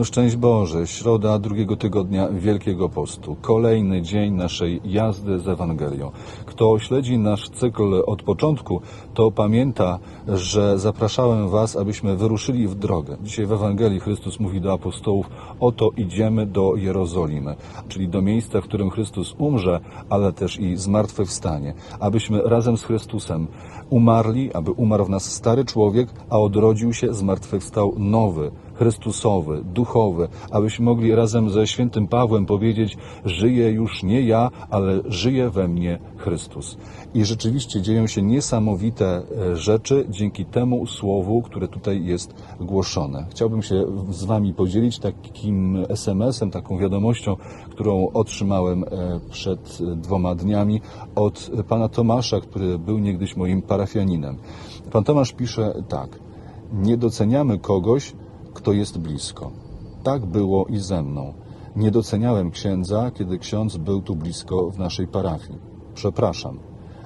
No szczęść Boże, środa drugiego tygodnia Wielkiego Postu, kolejny dzień naszej jazdy z Ewangelią. Kto śledzi nasz cykl od początku, to pamięta, że zapraszałem Was, abyśmy wyruszyli w drogę. Dzisiaj w Ewangelii Chrystus mówi do apostołów, oto idziemy do Jerozolimy, czyli do miejsca, w którym Chrystus umrze, ale też i zmartwychwstanie, abyśmy razem z Chrystusem umarli, aby umarł w nas stary człowiek, a odrodził się, zmartwychwstał nowy, Chrystusowy, duchowy, abyśmy mogli razem ze świętym Pawłem powiedzieć: Żyję już nie ja, ale żyje we mnie Chrystus. I rzeczywiście dzieją się niesamowite e, rzeczy dzięki temu słowu, które tutaj jest głoszone. Chciałbym się z Wami podzielić takim SMS-em, taką wiadomością, którą otrzymałem e, przed dwoma dniami od pana Tomasza, który był niegdyś moim parafianinem. Pan Tomasz pisze tak. Nie doceniamy kogoś, kto jest blisko. Tak było i ze mną. Nie doceniałem księdza, kiedy ksiądz był tu blisko w naszej parafii. Przepraszam.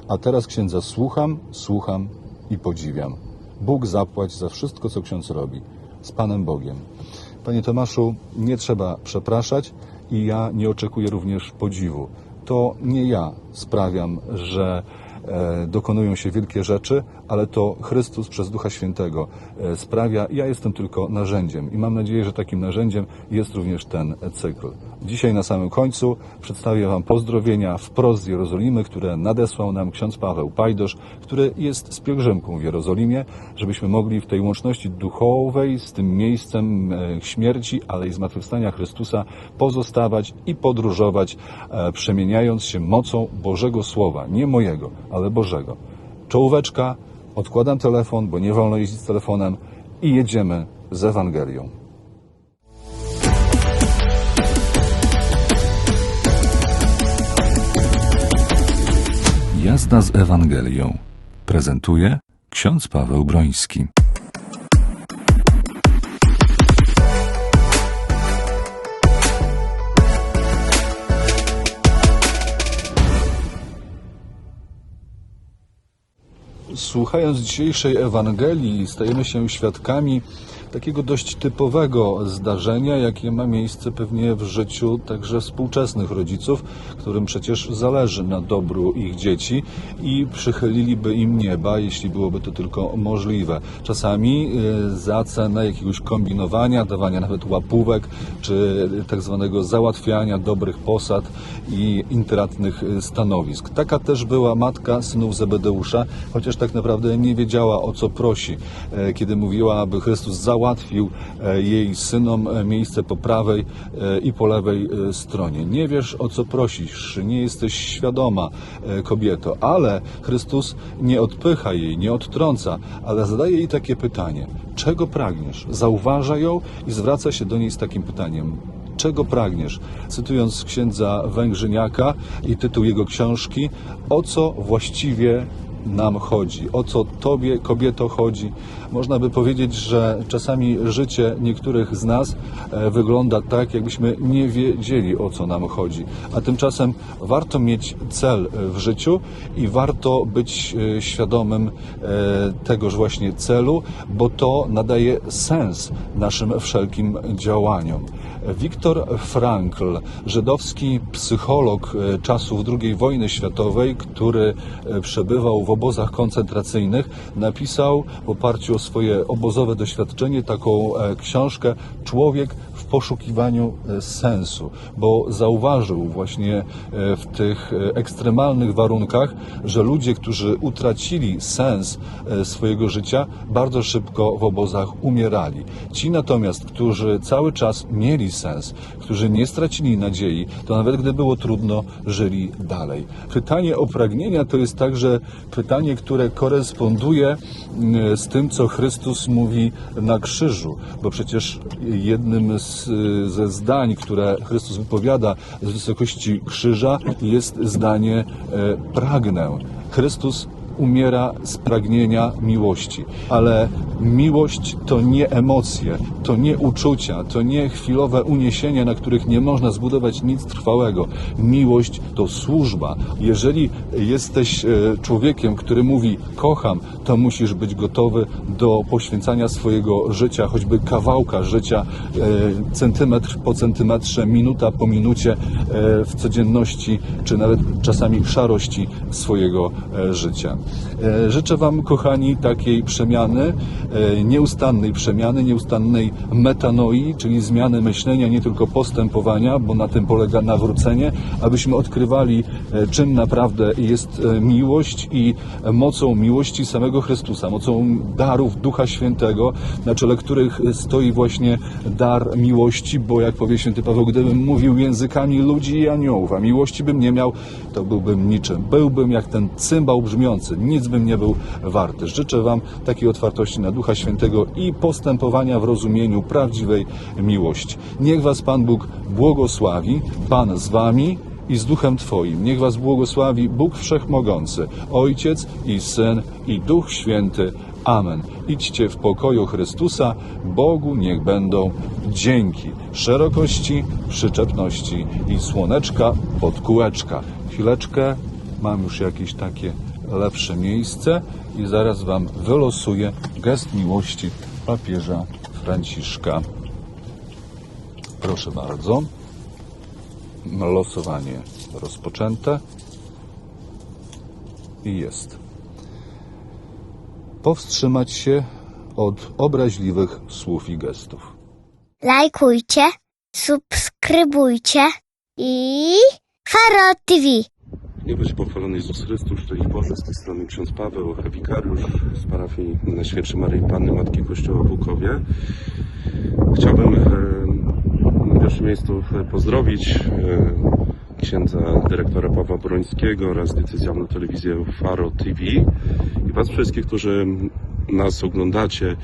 A teraz księdza słucham, słucham i podziwiam. Bóg zapłać za wszystko, co ksiądz robi. Z Panem Bogiem. Panie Tomaszu, nie trzeba przepraszać i ja nie oczekuję również podziwu. To nie ja sprawiam, że dokonują się wielkie rzeczy, ale to Chrystus przez Ducha Świętego e, sprawia. Ja jestem tylko narzędziem i mam nadzieję, że takim narzędziem jest również ten cykl. Dzisiaj na samym końcu przedstawię Wam pozdrowienia wprost z Jerozolimy, które nadesłał nam ksiądz Paweł Pajdosz, który jest z pielgrzymką w Jerozolimie, żebyśmy mogli w tej łączności duchowej z tym miejscem e, śmierci, ale i zmartwychwstania Chrystusa pozostawać i podróżować, e, przemieniając się mocą Bożego Słowa, nie mojego, ale Bożego. Czołóweczka, odkładam telefon, bo nie wolno jeździć z telefonem i jedziemy z Ewangelią. Jazda z Ewangelią prezentuje ksiądz Paweł Broński. Słuchając dzisiejszej Ewangelii, stajemy się świadkami takiego dość typowego zdarzenia, jakie ma miejsce pewnie w życiu także współczesnych rodziców, którym przecież zależy na dobru ich dzieci i przychyliliby im nieba, jeśli byłoby to tylko możliwe. Czasami y, za cenę jakiegoś kombinowania, dawania nawet łapówek, czy tak zwanego załatwiania dobrych posad i intratnych y, stanowisk. Taka też była matka synów Zebedeusza, chociaż tak naprawdę nie wiedziała o co prosi, e, kiedy mówiła, aby Chrystus załatwił e, jej synom e, miejsce po prawej e, i po lewej stronie. Nie wiesz o co prosisz, nie jesteś świadoma, kobieto, ale Chrystus nie odpycha jej, nie odtrąca, ale zadaje jej takie pytanie: czego pragniesz? Zauważa ją i zwraca się do niej z takim pytaniem: czego pragniesz? Cytując księdza Węgrzyniaka i tytuł jego książki, o co właściwie nam chodzi, o co Tobie, kobieto, chodzi. Można by powiedzieć, że czasami życie niektórych z nas e, wygląda tak, jakbyśmy nie wiedzieli, o co nam chodzi. A tymczasem warto mieć cel e, w życiu i warto być e, świadomym tegoż właśnie celu, bo to nadaje sens naszym wszelkim działaniom. Wiktor Frankl, żydowski psycholog czasów II wojny światowej, który przebywał w obozach koncentracyjnych, napisał w oparciu o swoje obozowe doświadczenie taką e, książkę Człowiek w poszukiwaniu e, sensu, bo zauważył właśnie e, w tych e, ekstremalnych warunkach, że ludzie, którzy utracili sens swojego życia, bardzo szybko w obozach umierali. Ci natomiast, którzy cały czas mieli sens, którzy nie stracili nadziei, to nawet gdy było trudno, żyli dalej. Pytanie o pragnienia to jest także pytanie, które koresponduje z tym, co Chrystus mówi na krzyżu, bo przecież jednym z, ze zdań, które Chrystus wypowiada z wysokości krzyża jest zdanie e, pragnę. Chrystus umiera z pragnienia miłości. Ale miłość to nie emocje, to nie uczucia, to nie chwilowe uniesienie, na których nie można zbudować nic trwałego. Miłość to służba. Jeżeli jesteś e, człowiekiem, który mówi kocham, to musisz być gotowy do poświęcania swojego życia, choćby kawałka życia, e, centymetr po centymetrze, minuta po minucie e, w codzienności, czy nawet czasami szarości swojego życia. E, Życzę Wam, kochani, takiej przemiany, e, nieustannej przemiany, nieustannej metanoi, czyli zmiany myślenia, nie tylko postępowania, bo na tym polega nawrócenie, abyśmy odkrywali, e, czym naprawdę jest miłość i mocą miłości samego Chrystusa, mocą darów Ducha Świętego, na czele których stoi właśnie dar miłości, bo jak powie święty Paweł, gdybym mówił językami ludzi i aniołów, a miłości bym nie miał, to byłbym niczym. Byłbym jak ten cymbał brzmiący, nic bym nie był warty. Życzę Wam takiej otwartości na Ducha Świętego i postępowania w rozumieniu prawdziwej miłości. Niech Was Pan Bóg błogosławi, Pan z Wami i z Duchem Twoim. Niech Was błogosławi Bóg Wszechmogący, Ojciec i Syn i Duch Święty. Amen. Idźcie w pokoju Chrystusa, Bogu niech będą dzięki szerokości, przyczepności i słoneczka pod kółeczka. Chwileczkę, mam już jakieś takie lepsze miejsce i zaraz Wam wylosuję gest miłości papieża Franciszka. Proszę bardzo. Losowanie rozpoczęte i jest. Powstrzymać się od obraźliwych słów i gestów. lajkujcie, subskrybujcie i Faro TV. Nie będzie pochwalony Jezus Chrystus, szczęść Boże, z tej strony ksiądz Paweł, wikariusz z parafii Najświętszej Maryi Panny Matki Kościoła w Łukowie. Chciałbym e, na pierwszym miejscu e, pozdrowić e, księdza dyrektora Pawła Brońskiego oraz decyzjalną telewizję Faro TV i Was wszystkich, którzy nas oglądacie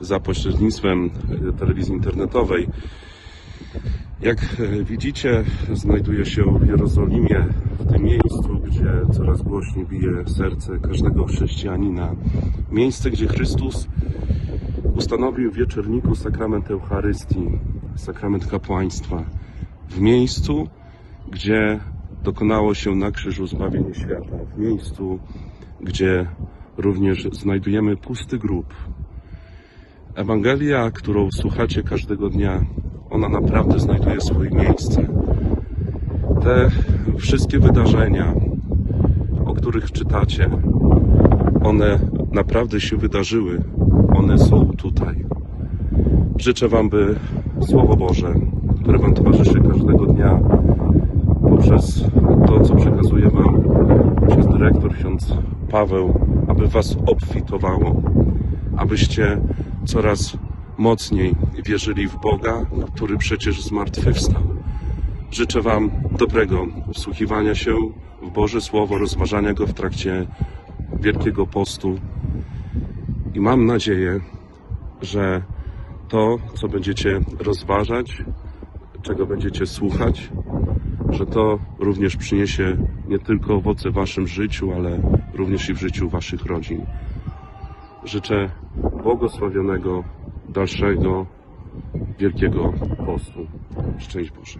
za pośrednictwem telewizji internetowej. Jak e, widzicie, znajduję się w Jerozolimie, w tym miejscu, gdzie coraz głośniej bije serce każdego chrześcijanina. Miejsce, gdzie Chrystus ustanowił w wieczorniku sakrament Eucharystii, sakrament kapłaństwa. W miejscu, gdzie dokonało się na krzyżu zbawienie świata. W miejscu, gdzie również znajdujemy pusty grób, Ewangelia, którą słuchacie każdego dnia, ona naprawdę znajduje swoje miejsce. Te wszystkie wydarzenia, o których czytacie, one naprawdę się wydarzyły. One są tutaj. Życzę Wam, by Słowo Boże, które Wam towarzyszy każdego dnia, poprzez to, co przekazuje Wam przez dyrektor ksiądz Paweł, aby Was obfitowało, abyście coraz mocniej wierzyli w Boga, który przecież zmartwychwstał. Życzę Wam dobrego wsłuchiwania się w Boże Słowo, rozważania go w trakcie Wielkiego Postu i mam nadzieję, że to, co będziecie rozważać, czego będziecie słuchać, że to również przyniesie nie tylko owoce w Waszym życiu, ale również i w życiu Waszych rodzin. Życzę błogosławionego dalszego Wielkiego Postu. Szczęść Boże.